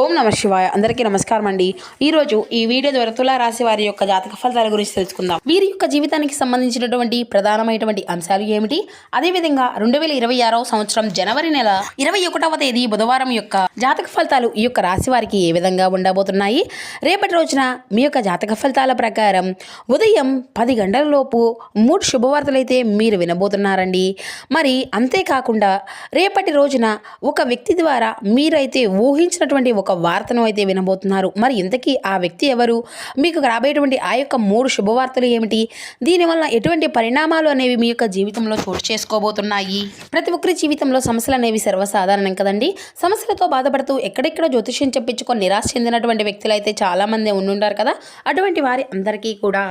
ఓం నమ శివాయ. అందరికీ నమస్కారం అండి. ఈరోజు ఈ వీడియో ద్వారా తులారాశి వారి యొక్క జాతక ఫలితాల గురించి తెలుసుకుందాం. వీరి యొక్క జీవితానికి సంబంధించినటువంటి ప్రధానమైనటువంటి అంశాలు ఏమిటి? అదేవిధంగా రెండు వేల ఇరవై ఆరవ సంవత్సరం జనవరి నెల ఇరవై ఒకటవ తేదీ బుధవారం యొక్క జాతక ఫలితాలు ఈ యొక్క రాశి వారికి ఏ విధంగా ఉండబోతున్నాయి? రేపటి రోజున మీ యొక్క జాతక ఫలితాల ప్రకారం ఉదయం పది గంటల లోపు మూడు శుభవార్తలైతే మీరు వినబోతున్నారండి. మరి అంతేకాకుండా రేపటి రోజున ఒక వ్యక్తి ద్వారా మీరైతే ఊహించినటువంటి ఒక వార్తను అయితే వినబోతున్నారు. మరి ఇంతకీ ఆ వ్యక్తి ఎవరు? మీకు రాబోయేటువంటి ఆ యొక్క మూడు శుభవార్తలు ఏమిటి? దీనివల్ల ఎటువంటి పరిణామాలు అనేవి మీ యొక్క జీవితంలో చోటు చేసుకోబోతున్నాయి? ప్రతి ఒక్కరి జీవితంలో సమస్యలు అనేవి సర్వసాధారణం కదండి. సమస్యలతో బాధపడుతూ ఎక్కడెక్కడ జ్యోతిష్యం చెప్పించుకొని నిరాశ చెందినటువంటి వ్యక్తులు అయితే చాలామంది ఉండుంటారు కదా. అటువంటి వారి అందరికీ కూడా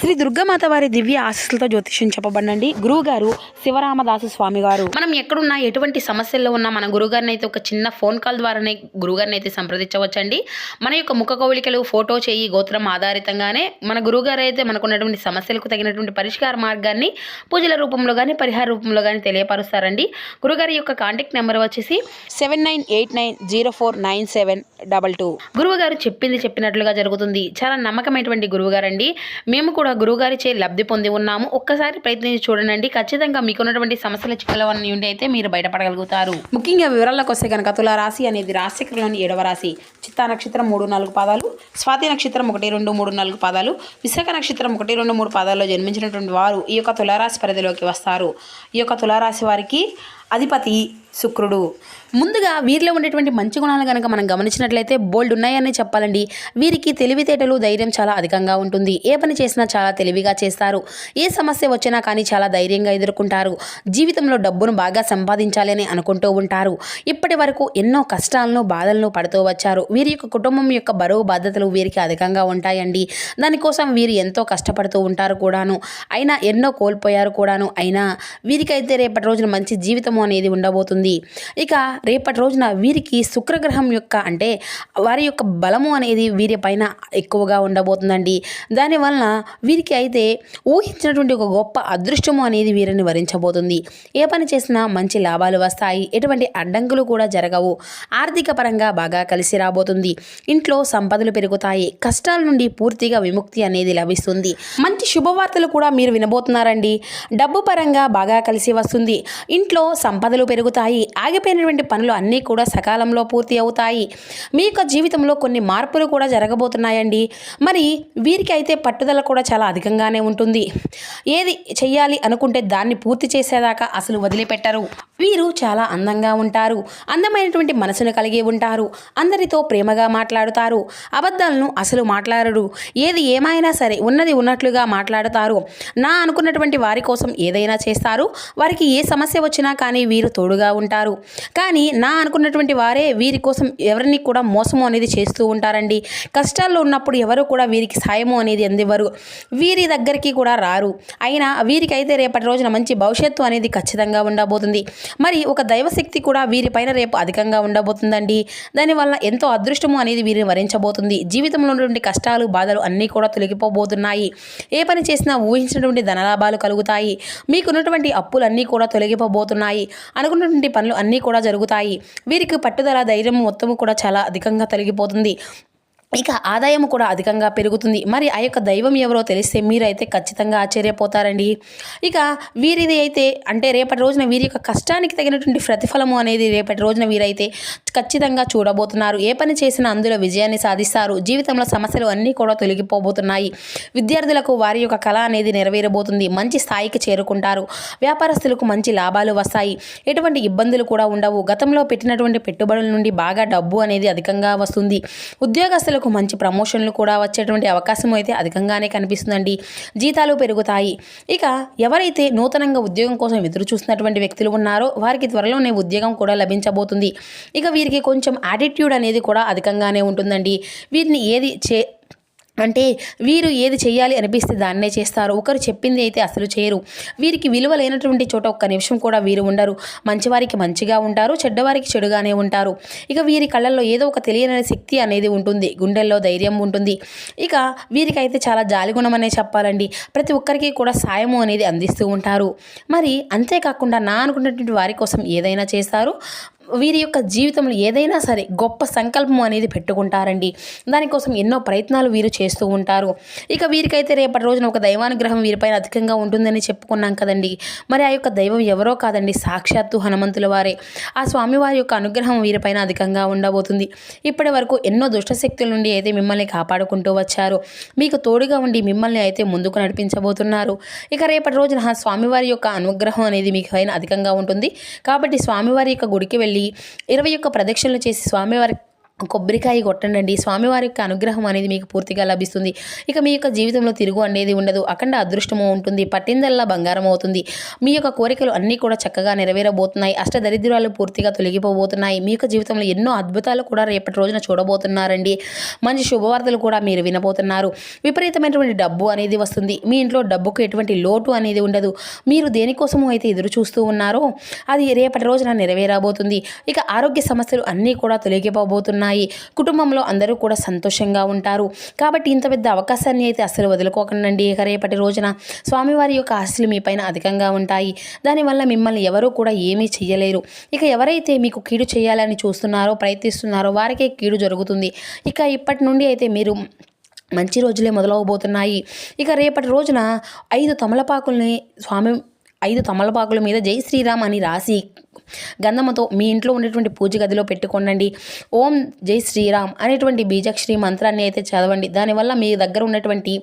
శ్రీ దుర్గామాత వారి దివ్య ఆశస్సులతో జ్యోతిష్యం చెప్పబడండి గురువు గారు శివరామదాసు స్వామి గారు మనం ఎక్కడున్నా ఎటువంటి సమస్యల్లో ఉన్నా మన గురుగారిని అయితే ఒక చిన్న ఫోన్ కాల్ ద్వారానే గురుగారిని అయితే సంప్రదించవచ్చండి. మన యొక్క ముఖ కవళికలు ఫోటో చేయి గోత్రం ఆధారితంగానే మన గురువుగారు అయితే మనకున్నటువంటి సమస్యలకు తగినటువంటి పరిష్కార మార్గాన్ని పూజల రూపంలో కానీ పరిహార రూపంలో కానీ తెలియపరుస్తారండి. గురుగారి యొక్క కాంటాక్ట్ నెంబర్ వచ్చేసి seven nine eight nine zero four nine seven double two గురువుగారు చెప్పింది చెప్పినట్లుగా జరుగుతుంది. చాలా నమ్మకమైనటువంటి గురువుగారండి. మేము కూడా గురువుగారిచే లబ్ధి పొంది ఉన్నాము. ఒక్కసారి ప్రయత్నించి చూడండి ఖచ్చితంగా మీకున్నటువంటి సమస్యల చిక్కులవన్నీ ఉండి అయితే మీరు బయటపడగలుగుతారు. ముఖ్యంగా వివరాలకు వస్తే కనుక తుల రాశి అనేది రాశికలోని ఏడవ రాశి చిత్తా నక్షత్రం మూడు నాలుగు పాదాలు స్వాతి నక్షత్రం ఒకటి రెండు మూడు నాలుగు పాదాలు విశాఖ నక్షత్రం ఒకటి రెండు మూడు పాదాల్లో జన్మించినటువంటి వారు ఈ యొక్క తులారాశి పరిధిలోకి వస్తారు. ఈ యొక్క తులారాశి వారికి అధిపతి శుక్రుడు. ముందుగా వీరిలో ఉండేటువంటి మంచి గుణాలు కనుక మనం గమనించినట్లయితే బోల్డ్ ఉన్నాయని చెప్పాలండి. వీరికి తెలివితేటలు ధైర్యం చాలా అధికంగా ఉంటుంది. ఏ పని చేసినా చాలా తెలివిగా చేస్తారు. ఏ సమస్య వచ్చినా కానీ చాలా ధైర్యంగా ఎదుర్కొంటారు. జీవితంలో డబ్బును బాగా సంపాదించాలి అని అనుకుంటూ ఉంటారు. ఇప్పటి వరకు ఎన్నో కష్టాలను బాధలను పడుతూ వచ్చారు. వీరి యొక్క కుటుంబం యొక్క బరువు బాధ్యతలు వీరికి అధికంగా ఉంటాయండి. దానికోసం వీరు ఎంతో కష్టపడుతూ ఉంటారు కూడాను. అయినా ఎన్నో కోల్పోయారు కూడాను. అయినా వీరికైతే రేపటి రోజున మంచి జీవితము అనేది ఉండబోతుంది. ఇక రేపటి రోజున వీరికి శుక్రగ్రహం యొక్క అంటే వారి యొక్క బలము అనేది వీరి పైన ఎక్కువగా ఉండబోతుందండి. దానివలన వీరికి అయితే ఊహించినటువంటి ఒక గొప్ప అదృష్టము అనేది వీరిని వరించబోతుంది. ఏ పని చేసినా మంచి లాభాలు వస్తాయి. ఎటువంటి అడ్డంకులు కూడా జరగవు. ఆర్థిక పరంగా బాగా కలిసి రాబోతుంది. ఇంట్లో సంపదలు పెరుగుతాయి. కష్టాల నుండి పూర్తిగా విముక్తి అనేది లభిస్తుంది. మంచి శుభవార్తలు కూడా మీరు వినబోతున్నారండి. డబ్బు పరంగా బాగా కలిసి వస్తుంది. ఇంట్లో సంపదలు పెరుగుతాయి. ఆగిపోయినటువంటి పనులు అన్నీ కూడా సకాలంలో పూర్తి అవుతాయి. మీ యొక్క జీవితంలో కొన్ని మార్పులు కూడా జరగబోతున్నాయండి. మరి వీరికి అయితే పట్టుదల కూడా చాలా అధికంగానే ఉంటుంది. ఏది చెయ్యాలి అనుకుంటే దాన్ని పూర్తి చేసేదాకా అసలు వదిలిపెట్టరు. వీరు చాలా అందంగా ఉంటారు. అందమైనటువంటి మనసును కలిగి ఉంటారు. అందరితో ప్రేమగా మాట్లాడుతారు. అబద్ధాలను అసలు మాట్లాడరు. ఏది ఏమైనా సరే ఉన్నది ఉన్నట్లుగా మాట్లాడతారు. నా అనుకున్నటువంటి వారి కోసం ఏదైనా చేస్తారు. వారికి ఏ సమస్య వచ్చినా కానీ వీరు తోడుగా ఉంటారు. కానీ నా అనుకున్నటువంటి వారే వీరి కోసం ఎవరిని కూడా మోసము అనేది చేస్తూ ఉంటారండి. కష్టాల్లో ఉన్నప్పుడు ఎవరు కూడా వీరికి సాయము అనేది అందివ్వరు. వీరి దగ్గరికి కూడా రారు. అయినా వీరికైతే రేపటి రోజున మంచి భవిష్యత్తు అనేది ఖచ్చితంగా ఉండబోతుంది. మరి ఒక దైవశక్తి కూడా వీరిపైన రేపు అధికంగా ఉండబోతుందండి. దానివల్ల ఎంతో అదృష్టము అనేది వీరిని వరించబోతుంది. జీవితంలో ఉన్నటువంటి కష్టాలు బాధలు అన్నీ కూడా తొలగిపోబోతున్నాయి. ఏ పని చేసినా ఊహించినటువంటి ధనలాభాలు కలుగుతాయి. మీకున్నటువంటి అప్పులన్నీ కూడా తొలగిపోబోతున్నాయి. అనుకున్నటువంటి పనులు అన్నీ కూడా జరుగుతాయి. వీరికి పట్టుదల ధైర్యం మొత్తము కూడా చాలా అధికంగా తొలగిపోతుంది. ఇక ఆదాయం కూడా అధికంగా పెరుగుతుంది. మరి ఆ యొక్క దైవం ఎవరో తెలిస్తే మీరైతే ఖచ్చితంగా ఆశ్చర్యపోతారండి. ఇక వీరిది అయితే అంటే రేపటి రోజున వీరి యొక్క కష్టానికి తగినటువంటి ప్రతిఫలము అనేది రేపటి రోజున వీరైతే ఖచ్చితంగా చూడబోతున్నారు. ఏ పని చేసినా అందులో విజయాన్ని సాధిస్తారు. జీవితంలో సమస్యలు అన్నీ కూడా తొలగిపోబోతున్నాయి. విద్యార్థులకు వారి యొక్క కళ అనేది నెరవేరబోతుంది. మంచి స్థాయికి చేరుకుంటారు. వ్యాపారస్తులకు మంచి లాభాలు వస్తాయి. ఎటువంటి ఇబ్బందులు కూడా ఉండవు. గతంలో పెట్టినటువంటి పెట్టుబడుల నుండి బాగా డబ్బు అనేది అధికంగా వస్తుంది. ఉద్యోగస్తులకు మంచి ప్రమోషన్లు కూడా వచ్చేటువంటి అవకాశం అయితే అధికంగానే కనిపిస్తుందండి. జీతాలు పెరుగుతాయి. ఇక ఎవరైతే నూతనంగా ఉద్యోగం కోసం ఎదురు చూస్తున్నటువంటి వ్యక్తులు ఉన్నారో వారికి త్వరలోనే ఉద్యోగం కూడా లభించబోతుంది. ఇక వీరికి కొంచెం యాటిట్యూడ్ అనేది కూడా అధికంగానే ఉంటుందండి. వీరిని ఏది చే అంటే వీరు ఏది చేయాలి అనిపిస్తే దాన్నే చేస్తారు. ఒకరు చెప్పింది అయితే అసలు చేయరు. వీరికి విలువ లేనటువంటి చోట ఒక్క నిమిషం కూడా వీరు ఉండరు. మంచివారికి మంచిగా ఉంటారు చెడ్డవారికి చెడుగానే ఉంటారు. ఇక వీరి కళ్ళల్లో ఏదో ఒక తెలియని శక్తి అనేది ఉంటుంది. గుండెల్లో ధైర్యం ఉంటుంది. ఇక వీరికైతే చాలా జాలిగుణం అనే చెప్పాలండి. ప్రతి ఒక్కరికి కూడా సాయము అనేది అందిస్తూ ఉంటారు. మరి అంతేకాకుండా నా అనుకున్నటువంటి వారి కోసం ఏదైనా చేస్తారు. వీరి యొక్క జీవితంలో ఏదైనా సరే గొప్ప సంకల్పం అనేది పెట్టుకుంటారండి. దానికోసం ఎన్నో ప్రయత్నాలు వీరు చేస్తూ ఉంటారు. ఇక వీరికైతే రేపటి రోజున ఒక దైవానుగ్రహం వీరిపైన అధికంగా ఉంటుందని చెప్పుకున్నాం కదండి. మరి ఆ యొక్క దైవం ఎవరో కాదండి సాక్షాత్తు హనుమంతుల వారే. ఆ స్వామివారి యొక్క అనుగ్రహం వీరిపైన అధికంగా ఉండబోతుంది. ఇప్పటి వరకు ఎన్నో దుష్టశక్తుల నుండి అయితే మిమ్మల్ని కాపాడుకుంటూ వచ్చారు. మీకు తోడుగా ఉండి మిమ్మల్ని అయితే ముందుకు నడిపించబోతున్నారు. ఇక రేపటి రోజున ఆ స్వామివారి యొక్క అనుగ్రహం అనేది మీకు పైన అధికంగా ఉంటుంది. కాబట్టి స్వామివారి యొక్క గుడికి వెళ్ళి ఇరవై ఒక్క ప్రదక్షిణలు చేసి స్వామివారి కొబ్బరికాయ కొట్టండి స్వామివారి యొక్క అనుగ్రహం అనేది మీకు పూర్తిగా లభిస్తుంది. ఇక మీ యొక్క జీవితంలో తిరుగు అనేది ఉండదు. అఖండ అదృష్టము ఉంటుంది. పట్టిందల్లా బంగారం అవుతుంది. మీ యొక్క కోరికలు అన్నీ కూడా చక్కగా నెరవేరబోతున్నాయి. అష్టదరిద్రాలు పూర్తిగా తొలగిపోబోతున్నాయి. మీ యొక్క జీవితంలో ఎన్నో అద్భుతాలు కూడా రేపటి రోజున చూడబోతున్నారండి. మంచి శుభవార్తలు కూడా మీరు వినబోతున్నారు. విపరీతమైనటువంటి డబ్బు అనేది వస్తుంది. మీ ఇంట్లో డబ్బుకు ఎటువంటి లోటు అనేది ఉండదు. మీరు దేనికోసము అయితే ఎదురు చూస్తూ ఉన్నారో అది రేపటి రోజున నెరవేరబోతుంది. ఇక ఆరోగ్య సమస్యలు అన్నీ కూడా తొలగిపోబోతున్నాయి. కుటుంబంలో అందరూ కూడా సంతోషంగా ఉంటారు. కాబట్టి ఇంత పెద్ద అవకాశాన్ని అయితే అసలు వదులుకోకండి ఇక రేపటి రోజున స్వామివారి యొక్క ఆశలు మీ పైన అధికంగా ఉంటాయి. దానివల్ల మిమ్మల్ని ఎవరూ కూడా ఏమీ చేయలేరు ఇక ఎవరైతే మీకు కీడు చేయాలని చూస్తున్నారో ప్రయత్నిస్తున్నారో వారికే కీడు జరుగుతుంది. ఇక ఇప్పటి నుండి అయితే మీరు మంచి రోజులే మొదలవబోతున్నాయి. ఇక రేపటి రోజున ఐదు తమలపాకుల్ని స్వామి ఐదు తమలపాకుల మీద జై శ్రీరామ్ అని రాసి గంధముతో మీ ఇంట్లో ఉండేటువంటి పూజ గదిలో పెట్టుకోండి ఓం జై శ్రీరామ్ అనేటువంటి బీజాక్షరి మంత్రాన్ని అయితే చదవండి. దానివల్ల మీ దగ్గర ఉన్నటువంటి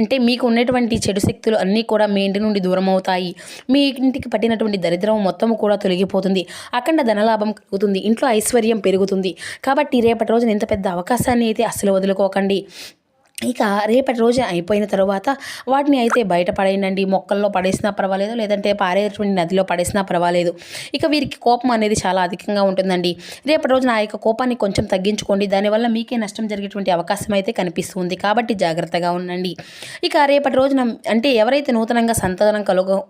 అంటే మీకు ఉన్నటువంటి చెడు శక్తులు అన్నీ కూడా మీ ఇంటి నుండి దూరం అవుతాయి. మీ ఇంటికి పట్టినటువంటి దరిద్రం మొత్తం కూడా తొలగిపోతుంది. అఖండ ధనలాభం కలుగుతుంది. ఇంట్లో ఐశ్వర్యం పెరుగుతుంది. కాబట్టి రేపటి రోజున ఇంత పెద్ద అవకాశాన్ని అయితే అస్సలు వదులుకోకండి. ఇక రేపటి రోజు అయిపోయిన తర్వాత వాటిని అయితే బయట పడేయండి. మొక్కల్లో పడేసినా పర్వాలేదు లేదంటే పారేటువంటి నదిలో పడేసినా పర్వాలేదు. ఇక వీరికి కోపం అనేది చాలా అధికంగా ఉంటుందండి. రేపటి రోజున ఆ యొక్క కోపాన్ని కొంచెం తగ్గించుకోండి. దానివల్ల మీకే నష్టం జరిగేటువంటి అవకాశం అయితే కనిపిస్తుంది. కాబట్టి జాగ్రత్తగా ఉండండి. ఇక రేపటి రోజున అంటే ఎవరైతే నూతనంగా సంతానం కలుగ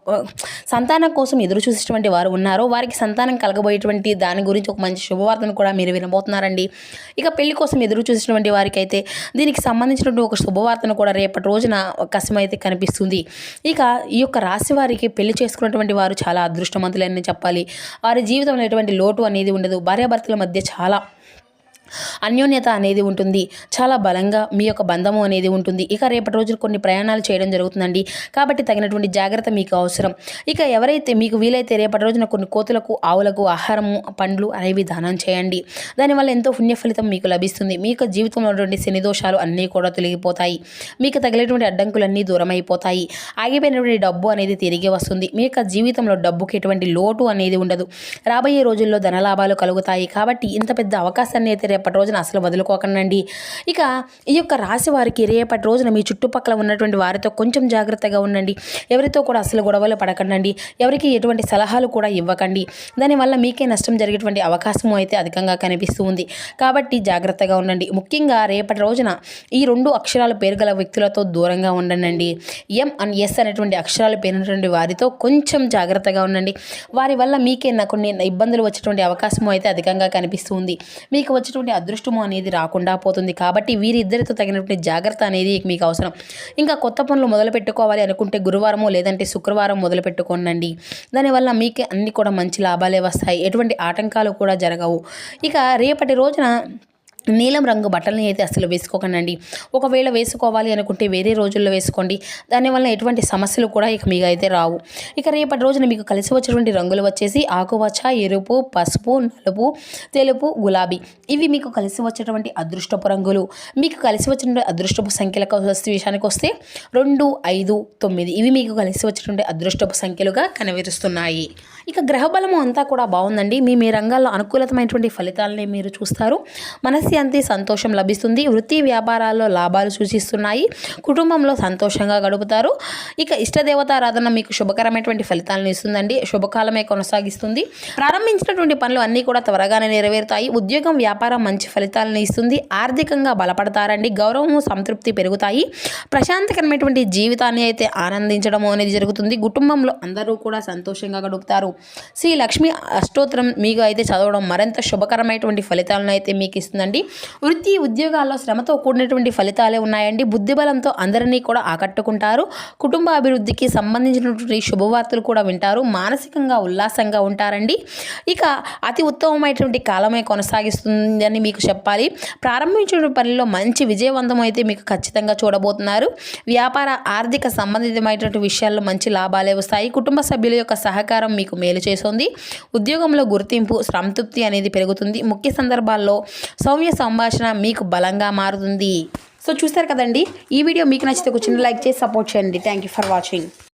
సంతానం కోసం ఎదురు చూసేటువంటి వారు ఉన్నారో వారికి సంతానం కలగబోయేటువంటి దాని గురించి ఒక మంచి శుభవార్తను కూడా మీరు వినబోతున్నారండి. ఇక పెళ్ళి కోసం ఎదురు చూసేటువంటి వారికి అయితే దీనికి సంబంధించినటువంటి ఒక శుభవార్తను కూడా రేపటి రోజున అవకాశం అయితే కనిపిస్తుంది. ఇక ఈ యొక్క రాశి వారికి పెళ్ళి చేసుకున్నటువంటి వారు చాలా అదృష్టవంతులని చెప్పాలి. వారి జీవితంలో ఎటువంటి లోటు అనేది ఉండదు. భార్యాభర్తల మధ్య చాలా అన్యోన్యత అనేది ఉంటుంది. చాలా బలంగా మీ యొక్క బంధము అనేది ఉంటుంది. ఇక రేపటి రోజున కొన్ని ప్రయాణాలు చేయడం జరుగుతుందండి. కాబట్టి తగినటువంటి జాగ్రత్త మీకు అవసరం. ఇక ఎవరైతే మీకు వీలైతే రేపటి రోజున కొన్ని కోతులకు ఆవులకు ఆహారము పండ్లు అనేవి దానం చేయండి. దానివల్ల ఎంతో పుణ్య ఫలితం మీకు లభిస్తుంది. మీ యొక్క జీవితంలో ఉన్నటువంటి శనిదోషాలు అన్నీ కూడా తొలగిపోతాయి. మీకు తగిలేటువంటి అడ్డంకులన్నీ దూరమైపోతాయి. ఆగిపోయినటువంటి డబ్బు అనేది తిరిగి వస్తుంది. మీ యొక్క జీవితంలో డబ్బుకి ఎటువంటి లోటు అనేది ఉండదు. రాబోయే రోజుల్లో ధనలాభాలు కలుగుతాయి. కాబట్టి ఇంత పెద్ద అవకాశాన్ని అయితే రేపటి రోజున అసలు వదులుకోకండి ఇక ఈ యొక్క రాశి వారికి రేపటి రోజున మీ చుట్టుపక్కల ఉన్నటువంటి వారితో కొంచెం జాగ్రత్తగా ఉండండి. ఎవరితో కూడా అసలు గొడవలు పడకండి ఎవరికి ఎటువంటి సలహాలు కూడా ఇవ్వకండి. దానివల్ల మీకే నష్టం జరిగేటువంటి అవకాశం అయితే అధికంగా కనిపిస్తూ ఉంది. కాబట్టి జాగ్రత్తగా ఉండండి. ముఖ్యంగా రేపటి రోజున ఈ రెండు అక్షరాల పేరు గల వ్యక్తులతో దూరంగా ఉండండి ఎం అండ్ ఎస్ అనేటువంటి అక్షరాలు పేరినటువంటి వారితో కొంచెం జాగ్రత్తగా ఉండండి. వారి వల్ల మీకే నా కొన్ని ఇబ్బందులు వచ్చేటువంటి అవకాశం అయితే అధికంగా కనిపిస్తుంది మీకు వచ్చేటువంటి అదృష్టము అనేది రాకుండా పోతుంది. కాబట్టి వీరిద్దరితో తగినటువంటి జాగ్రత్త అనేది మీకు అవసరం. ఇంకా కొత్త పనులు మొదలు పెట్టుకోవాలి అనుకుంటే గురువారము లేదంటే శుక్రవారం మొదలు పెట్టుకోనండి. దానివల్ల మీకే అన్ని కూడా మంచి లాభాలే వస్తాయి. ఎటువంటి ఆటంకాలు కూడా జరగవు. ఇక రేపటి రోజున నీలం రంగు బట్టలని అయితే అసలు వేసుకోకండి ఒకవేళ వేసుకోవాలి అనుకుంటే వేరే రోజుల్లో వేసుకోండి. దానివల్ల ఎటువంటి సమస్యలు కూడా ఇక మీకు అయితే రావు. ఇక రేపటి రోజున మీకు కలిసి వచ్చేటువంటి రంగులు వచ్చేసి ఆకుపచ్చ ఎరుపు పసుపు నలుపు తెలుపు గులాబీ. ఇవి మీకు కలిసి వచ్చేటువంటి అదృష్టపు రంగులు. మీకు కలిసి వచ్చినటువంటి అదృష్టపు సంఖ్యలకు వస్తే విషయానికి వస్తే రెండు ఐదు తొమ్మిది. ఇవి మీకు కలిసి వచ్చేటువంటి అదృష్టపు సంఖ్యలుగా కనిపిస్తున్నాయి ఇక గ్రహబలము అంతా కూడా బాగుందండి. మీ మీ రంగాల్లో అనుకూలతమైనటువంటి ఫలితాలని మీరు చూస్తారు. మనశ్శాంతి సంతోషం లభిస్తుంది. వృత్తి వ్యాపారాల్లో లాభాలు సూచిస్తున్నాయి. కుటుంబంలో సంతోషంగా గడుపుతారు. ఇక ఇష్టదేవతారాధన మీకు శుభకరమైనటువంటి ఫలితాలను ఇస్తుందండి. శుభకాలమే కొనసాగిస్తుంది. ప్రారంభించినటువంటి పనులు అన్నీ కూడా త్వరగానే నెరవేరుతాయి. ఉద్యోగం వ్యాపారం మంచి ఫలితాలను ఇస్తుంది. ఆర్థికంగా బలపడతారండి. గౌరవము సంతృప్తి పెరుగుతాయి. ప్రశాంతకరమైనటువంటి జీవితాన్ని అయితే ఆనందించడం అనేది జరుగుతుంది. కుటుంబంలో అందరూ కూడా సంతోషంగా గడుపుతారు. శ్రీ లక్ష్మి అష్టోత్తరం మీకు అయితే చదవడం మరింత శుభకరమైనటువంటి ఫలితాలను అయితే మీకు ఇస్తుందండి. వృత్తి ఉద్యోగాల్లో శ్రమతో కూడినటువంటి ఫలితాలే ఉన్నాయండి. బుద్ధిబలంతో అందరినీ కూడా ఆకట్టుకుంటారు. కుటుంబ అభివృద్ధికి సంబంధించినటువంటి శుభవార్తలు కూడా వింటారు. మానసికంగా ఉల్లాసంగా ఉంటారండి. ఇక అతి ఉత్తమమైనటువంటి కాలమే కొనసాగిస్తుందని మీకు చెప్పాలి. ప్రారంభించిన పనిలో మంచి విజయవంతం అయితే మీకు ఖచ్చితంగా చూడబోతున్నారు. వ్యాపార ఆర్థిక సంబంధితమైనటువంటి విషయాల్లో మంచి లాభాలే వస్తాయి. కుటుంబ సభ్యుల యొక్క సహకారం మీకు మేలు చేస్తుంది. ఉద్యోగంలో గుర్తింపు సంతృప్తి అనేది పెరుగుతుంది. ముఖ్య సందర్భాల్లో సౌమ్య సంభాషణ మీకు బలంగా మారుతుంది. సో చూస్తారు కదండి ఈ వీడియో మీకు నచ్చితే ఒక చిన్న లైక్ చేసి సపోర్ట్ చేయండి. Thank you for watching